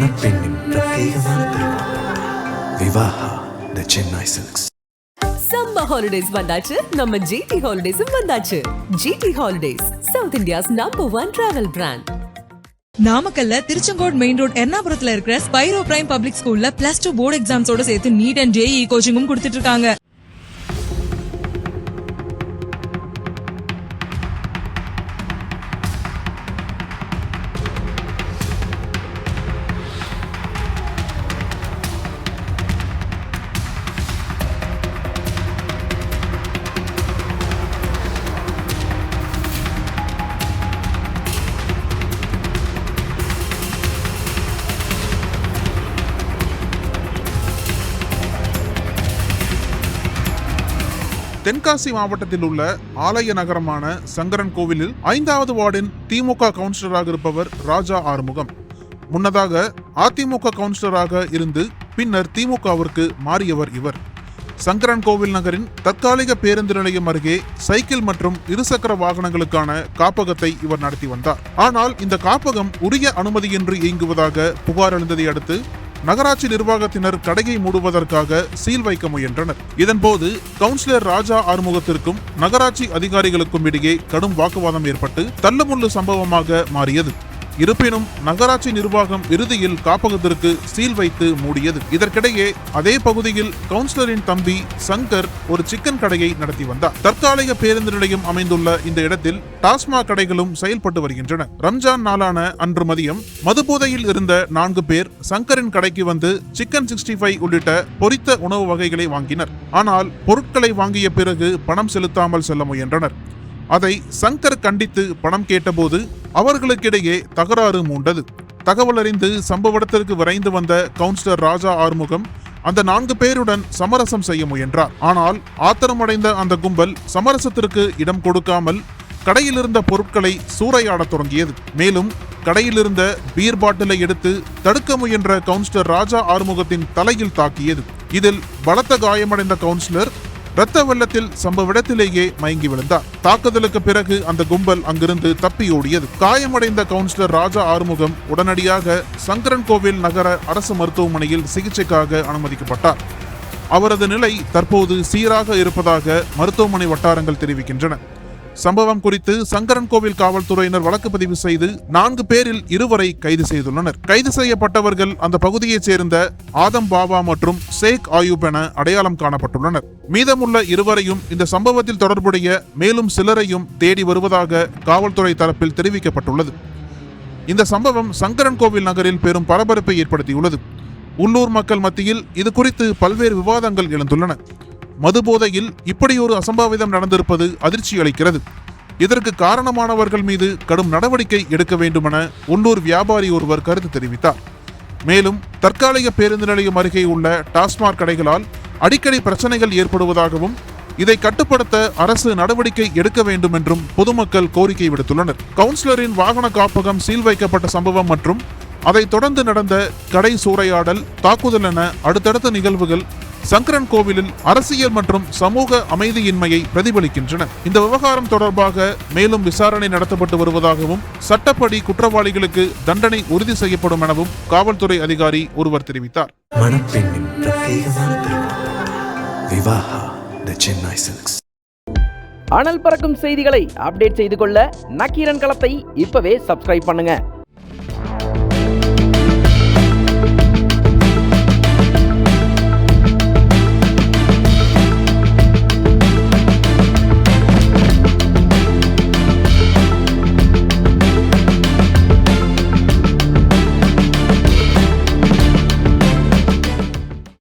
மணப்பெண்ணின் பிரத்யேகமான திருமணம் Vivaha the Chennai silks summer holidays வந்தாச்சு நம்ம ஜிடி ஹாலிடேஸும் வந்தாச்சு GT holidays south India's number one travel brand நாமக்கல்ல திருச்செங்கோடு மெயின் ரோட் எர்ணாபுரத்துல இருக்கிற ஸ்பைரோ பிரைம் பப்ளிக் ஸ்கூல்ல பிளஸ் டூ போர்டு எக்ஸாம்ஸோட சேர்த்து நீட் அண்ட் ஜேஇ கோச்சிங்கும் கொடுத்துட்டு இருக்காங்க தென்காசி மாவட்டத்தில் உள்ள ஆலய நகரமான சங்கரன் கோவிலில் ஐந்தாவது வார்டின் திமுக கவுன்சிலராக இருப்பவர் ராஜா ஆறுமுகம். முன்னதாக அதிமுக கவுன்சிலராக இருந்து பின்னர் திமுகவிற்கு மாறியவர் இவர். சங்கரன் கோவில் நகரின் தற்காலிக பேருந்து நிலையம் அருகே சைக்கிள் மற்றும் இருசக்கர வாகனங்களுக்கான காப்பகத்தை இவர் நடத்தி வந்தார். ஆனால் இந்த காப்பகம் உரிய அனுமதியின்றி இயங்குவதாக புகார் எழுந்ததை அடுத்து நகராட்சி நிர்வாகத்தினர் கடையை மூடுவதற்காக சீல் வைக்க முயன்றனர். இதன்போது கவுன்சிலர் ராஜா ஆறுமுகத்திற்கும் நகராட்சி அதிகாரிகளுக்கும் இடையே கடும் வாக்குவாதம் ஏற்பட்டு தள்ளுமுள்ளு சம்பவமாக மாறியது. இருப்பினும் நகராட்சி நிர்வாகம் இறுதியில் காப்பகத்திற்கு சீல் வைத்து மூடியது. இதற்கிடையே அதே பகுதியில் கவுன்சிலரின் தம்பி சங்கர் ஒரு சிக்கன் கடையை நடத்தி வந்தார். தற்காலிக பேருந்து நிலையம் அமைந்துள்ள இந்த இடத்தில் டாஸ்மாக் கடைகளும் செயல்பட்டு வருகின்றன. ரம்ஜான் நாளான அன்று மதியம் மதுபோதையில் இருந்த நான்கு பேர் சங்கரின் கடைக்கு வந்து சிக்கன் சிக்ஸ்டி ஃபைவ் உள்ளிட்ட பொரித்த உணவு வகைகளை வாங்கினர். ஆனால் பொருட்களை வாங்கிய பிறகு பணம் செலுத்தாமல் செல்ல முயன்றனர். அதை சங்கர் கண்டித்து பணம் கேட்டபோது அவர்களுக்கிடையே தகராறு மூண்டது. தகவல் அறிந்து சம்பவ இடத்திற்கு விரைந்து வந்த கவுன்சிலர் ராஜா ஆறுமுகம் அந்த நான்கு பேருடன் சமரசம் செய்ய முயன்றார். ஆனால் ஆத்திரமடைந்த அந்த கும்பல் சமரசத்திற்கு இடம் கொடுக்காமல் கடையில் இருந்த பொருட்களை சூறையாடத் தொடங்கியது. மேலும் கடையில் இருந்த பீர் பாட்டிலை எடுத்து தடுக்க முயன்ற கவுன்சிலர் ராஜா ஆறுமுகத்தின் தலையில் தாக்கியது. இதில் பலத்த காயமடைந்த கவுன்சிலர் இரத்த வெள்ளத்தில் சம்பவ இடத்திலேயே மயங்கி விழுந்தார். தாக்குதலுக்கு பிறகு அந்த கும்பல் அங்கிருந்து தப்பி ஓடியது. காயமடைந்த கவுன்சிலர் ராஜா ஆறுமுகம் உடனடியாக சங்கரன் கோவில் நகர அரசு மருத்துவமனையில் சிகிச்சைக்காக அனுமதிக்கப்பட்டார். அவரது நிலை தற்போது சீராக இருப்பதாக மருத்துவமனை வட்டாரங்கள் தெரிவிக்கின்றன. சம்பவம் குறித்து சங்கரன் கோவில் காவல்துறையினர் வழக்கு பதிவு செய்து நான்கு பேரில் இருவரை கைது செய்துள்ளனர். கைது செய்யப்பட்டவர்கள் அந்த பகுதியைச் சேர்ந்த ஆதம் பாபா மற்றும் ஷேக் ஆயூப் என அடையாளம் காணப்பட்டுள்ளனர். மீதமுள்ள இருவரையும் இந்த சம்பவத்தில் தொடர்புடைய மேலும் சிலரையும் தேடி வருவதாக காவல்துறை தரப்பில் தெரிவிக்கப்பட்டுள்ளது. இந்த சம்பவம் சங்கரன் கோவில் நகரில் பெரும் பரபரப்பை ஏற்படுத்தியுள்ளது. உள்ளூர் மக்கள் மத்தியில் இது குறித்து பல்வேறு விவாதங்கள் எழுந்துள்ளன. மதுபோதையில் இப்படியொரு அசம்பாவிதம் நடந்திருப்பது அதிர்ச்சி அளிக்கிறது இதற்கு காரணமானவர்கள் மீது கடும் நடவடிக்கை எடுக்க வேண்டுமென உள்ளூர் வியாபாரி ஒருவர் கருத்து தெரிவித்தார். மேலும் தற்காலிக பேருந்து நிலையம் அருகே உள்ள டாஸ்மாக் கடைகளால் அடிக்கடி பிரச்சனைகள் ஏற்படுவதாகவும் இதை கட்டுப்படுத்த அரசு நடவடிக்கை எடுக்க வேண்டும் என்றும் பொதுமக்கள் கோரிக்கை விடுத்துள்ளனர். கவுன்சிலரின் வாகன காப்பகம் சீல் வைக்கப்பட்ட சம்பவம் மற்றும் அதைத் தொடர்ந்து நடந்த கடை சூறையாடல் தாக்குதல் என அடுத்தடுத்த நிகழ்வுகள் சங்கரன் கோவிலில் அரசியல் மற்றும் சமூக அமைதியின்மையை பிரதிபலிக்கின்றன. இந்த விவகாரம் தொடர்பாக மேலும் விசாரணை நடத்தப்பட்டு வருவதாகவும் சட்டப்படி குற்றவாளிகளுக்கு தண்டனை உறுதி செய்யப்படும் எனவும் காவல்துறை அதிகாரி ஒருவர் தெரிவித்தார். மணப்பெண்ணின் பிரத்யேகமான திருமணம். விவாஹா த சென்னை சில்க்ஸ் அனல் பறக்கும் செய்திகளை அப்டேட் செய்து கொள்ள நக்கீரன் களத்தை இப்பவே சப்ஸ்கிரைப் பண்ணுங்க.